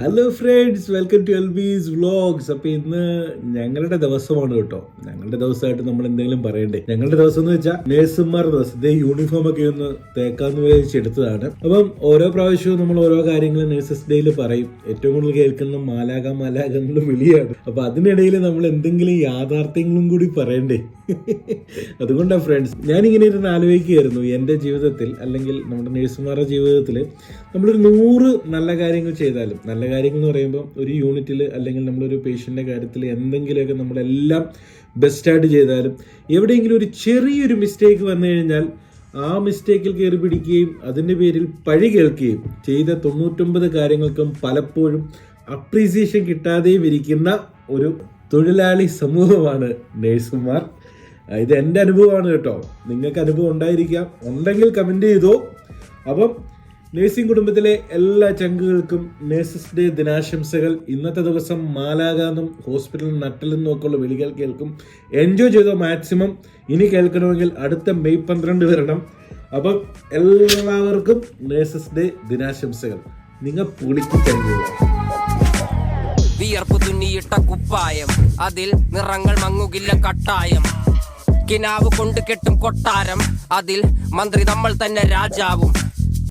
Hello friends welcome to L Bs vlogs അപ്പൊ ഇന്ന് ഞങ്ങളുടെ ദിവസമാണ് കേട്ടോ. ഞങ്ങളുടെ ദിവസമായിട്ട് നമ്മൾ എന്തെങ്കിലും പറയണ്ടേ? ഞങ്ങളുടെ ദിവസം എന്ന് വെച്ചാൽ നേഴ്സുമാർ ദിവസം. ഇതേ യൂണിഫോം ഒക്കെ ഒന്ന് തേക്കാന്ന് വിചാരിച്ചെടുത്തതാണ് അപ്പം ഓരോ പ്രാവശ്യവും നമ്മൾ ഓരോ കാര്യങ്ങൾ നേഴ്സസ് ഡേയിൽ പറയും. ഏറ്റവും കൂടുതൽ കേൾക്കുന്ന മാലാക മാലാക വിളിയാണ്. അപ്പൊ അതിനിടയിൽ നമ്മൾ എന്തെങ്കിലും യാഥാർത്ഥ്യങ്ങളും കൂടി പറയണ്ടേ? അതുകൊണ്ടാണ് ഫ്രണ്ട്സ് ഞാനിങ്ങനെ ഇരുന്ന് ആലോചിക്കുകയായിരുന്നു. എന്റെ ജീവിതത്തിൽ അല്ലെങ്കിൽ നമ്മുടെ നേഴ്സുമാരുടെ ജീവിതത്തിൽ നമ്മളൊരു നൂറ് നല്ല കാര്യങ്ങൾ ചെയ്താലും നല്ല കാര്യങ്ങൾ എന്ന് പറയുമ്പോൾ ഒരു യൂണിറ്റിൽ അല്ലെങ്കിൽ നമ്മളൊരു പേഷ്യന്റെ കാര്യത്തിൽ എന്തെങ്കിലുമൊക്കെ നമ്മളെല്ലാം ബെസ്റ്റായിട്ട് ചെയ്താലും എവിടെയെങ്കിലും ഒരു ചെറിയൊരു മിസ്റ്റേക്ക് വന്നു കഴിഞ്ഞാൽ ആ മിസ്റ്റേക്കിൽ കയറി പിടിക്കുകയും അതിന്റെ പേരിൽ പഴി കേൾക്കുകയും ചെയ്ത തൊണ്ണൂറ്റൊമ്പത് കാര്യങ്ങൾക്കും പലപ്പോഴും അപ്രീസിയേഷൻ കിട്ടാതെയും ഇരിക്കുന്ന ഒരു തൊഴിലാളി സമൂഹമാണ് നേഴ്സുമാർ ഇത് എന്റെ അനുഭവമാണ് കേട്ടോ. നിങ്ങൾക്ക് അനുഭവം ഉണ്ടായിരിക്കാം. ഉണ്ടെങ്കിൽ കമന്റ് ചെയ്തോ. അപ്പം നേഴ്സിംഗ് കുടുംബത്തിലെ എല്ലാ ചങ്കുകൾക്കും നേഴ്സസ് ഡേ ദിനാശംസകൾ. ഇന്നത്തെ ദിവസം മാലാകാന്നും ഹോസ്പിറ്റലിൽ നട്ടലെന്നും ഒക്കെയുള്ള വിളികൾ കേൾക്കും. എൻജോയ് ചെയ്തോ മാക്സിമം ഇനി കേൾക്കണമെങ്കിൽ അടുത്ത മെയ് പന്ത്രണ്ട് വരണം. അപ്പം എല്ലാവർക്കും നേഴ്സസ് ഡേ ദിനാശംസകൾ. നിങ്ങൾ പുളിക്ക് യു വിയർപ്പ് തുന്നിയിട്ട കുപ്പായം. അതിൽ നിറങ്ങൾ മങ്ങുകില്ല കട്ടായം. കിനാവ് കൊണ്ട് കെട്ടും കൊട്ടാരം. അതിൽ മന്ത്രി നമ്മൾ തന്നെ രാജാവും.